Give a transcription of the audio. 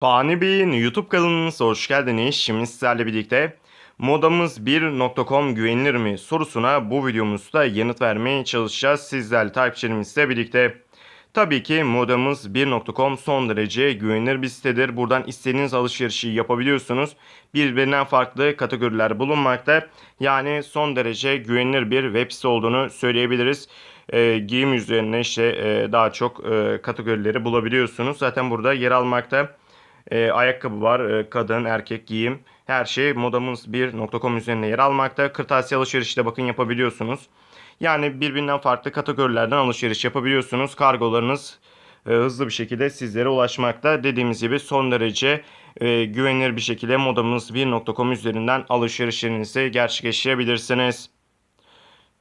Fani Bey'in YouTube kanalınıza hoş geldiniz. Şimdi sizlerle birlikte modamız1.com güvenilir mi sorusuna bu videomuzda yanıt vermeye çalışacağız. Sizlerle takipçilerimizle birlikte. Tabii ki modamız1.com son derece güvenilir bir sitedir. Buradan istediğiniz alışverişi yapabiliyorsunuz. Birbirinden farklı kategoriler bulunmakta. Yani son derece güvenilir bir web site olduğunu söyleyebiliriz. Ee, giyim üzerine işte e, daha çok e, kategorileri bulabiliyorsunuz. Zaten burada yer almakta. E, ayakkabı var, e, kadın, erkek giyim. Her şey modamız1.com üzerinde yer almakta. Kırtasiye alışverişi de bakın yapabiliyorsunuz. Yani birbirinden farklı kategorilerden alışveriş yapabiliyorsunuz. Kargolarınız e, hızlı bir şekilde sizlere ulaşmakta. Dediğimiz gibi son derece e, güvenilir bir şekilde modamız1.com üzerinden alışverişlerinizi gerçekleştirebilirsiniz.